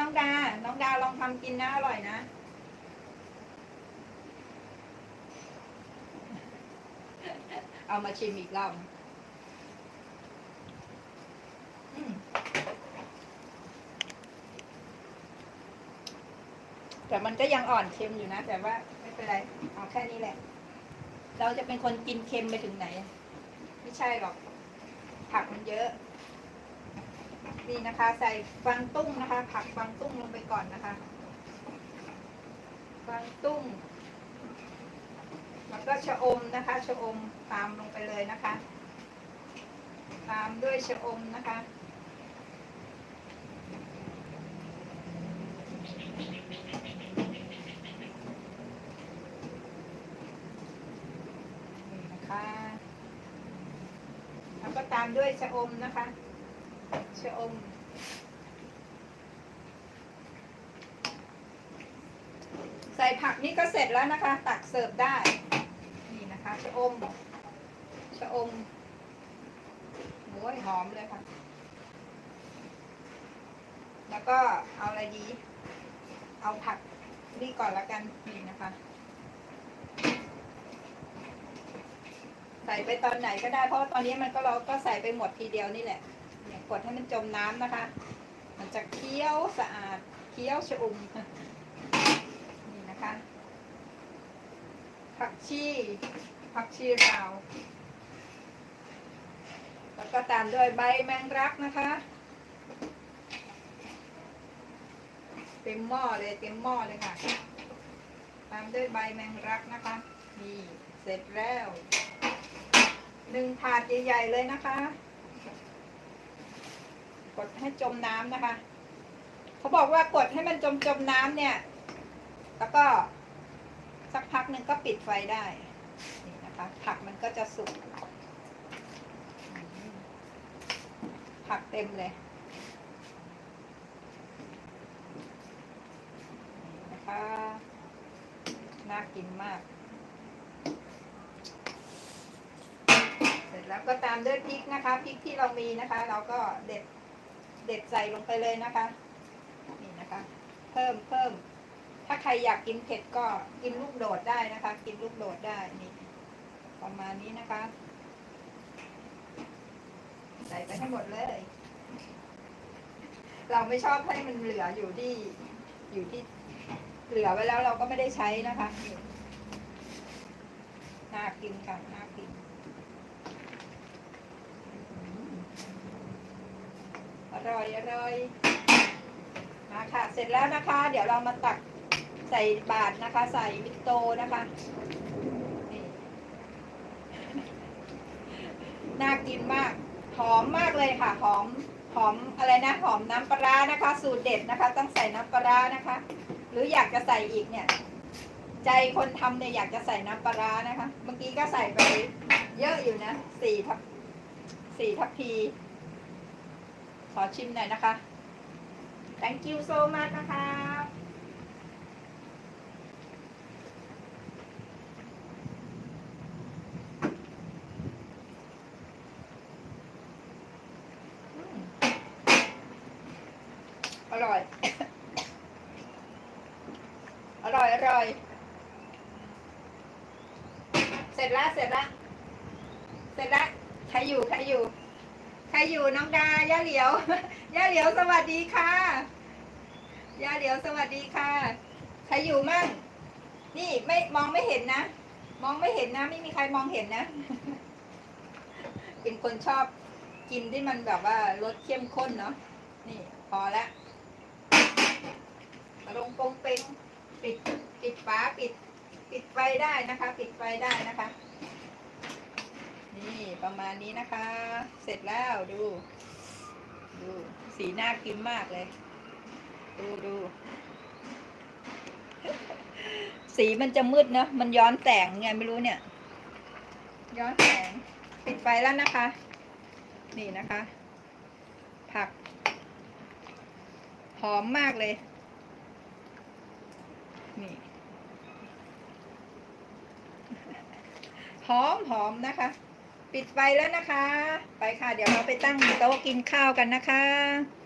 น้องดา น้องดาลองทำกินนะอร่อยนะ เอามาชิมอีกรอบแต่มันก็ยังอ่อนเค็มอยู่นะ แต่ว่าไม่เป็นไร เอาแค่นี้แหละ เราจะเป็นคนกินเค็มไปถึงไหน ไม่ใช่หรอก ผักมันเยอะ นี่นะคะ ใส่ฟางตุ้งนะคะ ผักฟางตุ้งลงไปก่อนนะคะฟางตุ้งแล้วก็ชะอมนะคะชะอมตามลงไปเลยนะคะ ตามด้วยชะอมนะคะนี่นะคะแล้วก็ตามด้วยชะอมนะคะ ชะอมใส่ผักนี่ก็เสร็จแล้วนะคะ ตักเสิร์ฟได้ นี่นะคะชะอมชะอมโอ้ยหอมเลยค่ะ แล้วก็เอาอะไรดี เอาผักนี่ก่อนละกันนี่นะคะ ใส่ไปตอนไหนก็ได้เพราะว่าตอนนี้มันก็เราก็ใส่ไปหมดทีเดียวนี่แหละ เนี่ยกดให้มันจมน้ำนะคะ มันจะเคี้ยวสะอาดเคี้ยวชอุ่มนี่นะคะ ผักชีผักชีราว แล้วก็ตามด้วยใบแมงรักนะคะเต็มหม้อเลยเต็มหม้อเลยค่ะ ตามด้วยใบแมงรักนะคะ นี่เสร็จแล้วหนึ่งถาดใหญ่ๆเลยนะคะ กดให้จมน้ำนะคะ เขาบอกว่ากดให้มันจมจมน้ำเนี่ย แล้วก็สักพักหนึ่งก็ปิดไฟได้นี่นะคะ ผักมันก็จะสุกผักเต็มเลยนะคะน่ากินมาก เสร็จแล้วก็ตามด้วยพริกนะคะพริกที่เรามีนะคะ เราก็เด็ด เด็ดใส่ลงไปเลยนะคะนี่นะคะ เพิ่มเพิ่ม ถ้าใครอยากกินเผ็ดก็กินลูกโดดได้นะคะ กินลูกโดดได้นี่ประมาณนี้นะคะ ใส่ไปให้งหมดเลย เราไม่ชอบให้มันเหลืออยู่ที่อยู่ที่เหลือไว้แล้วเราก็ไม่ได้ใช้นะคะนี่น่ากินค่ะน่ากิน ร่อยอร่อยมาค่ะเสร็จแล้วนะคะ เดี๋ยวเรามาตักใส่บาทนะคะ ใส่มิโตนะคะนี่น่ากินมาก หอมมากเลยค่ะ หอม หอมอะไรนะ หอมน้ำปลานะคะ สูตรเด็ดนะคะ ต้องใส่น้ำปลานะคะ หรืออยากจะใส่อีกเนี่ย ใจคนทำเนี่ยอยากจะใส่น้ำปลานะคะ เมื่อกี้ก็ใส่ไปเยอะอยู่นะ สี่ทัพสี่ทัพพี ขอชิมหน่อยนะคะ thank you so much นะคะอืมอร่อย อร่อย อร่อย เสร็จแล้ว เสร็จแล้ว เสร็จแล้ว ใครอยู่ ใครอยู่ ใครอยู่น้องดาย่าเหลียว ย่าเหลียวสวัสดีค่ะ ย่าเหลียวสวัสดีค่ะ ใครอยู่มั่ง นี่ไม่มองไม่เห็นนะ มองไม่เห็นนะ ไม่มีใครมองเห็นนะ เป็นคนชอบกินที่มันแบบว่ารสเข้มข้นเนาะ นี่พอละลงปงเปงปิดปิดฝาปิด ปิดไฟได้นะคะ ปิดไฟได้นะคะ ประมาณนี้นะคะ เสร็จแล้วดู ดูสีน่ากินมากเลย ดูดูสีมันจะมืดเนะมันย้อนแสงไงไม่รู้เนี่ย ย้อนแสงปิดไฟแล้วนะคะ นี่นะคะ ผักหอมมากเลย นี่หอมหอมนะคะ ปิดไฟแล้วนะคะ ไปค่ะ เดี๋ยวเราไปตั้งโต๊ะกินข้าวกันนะคะ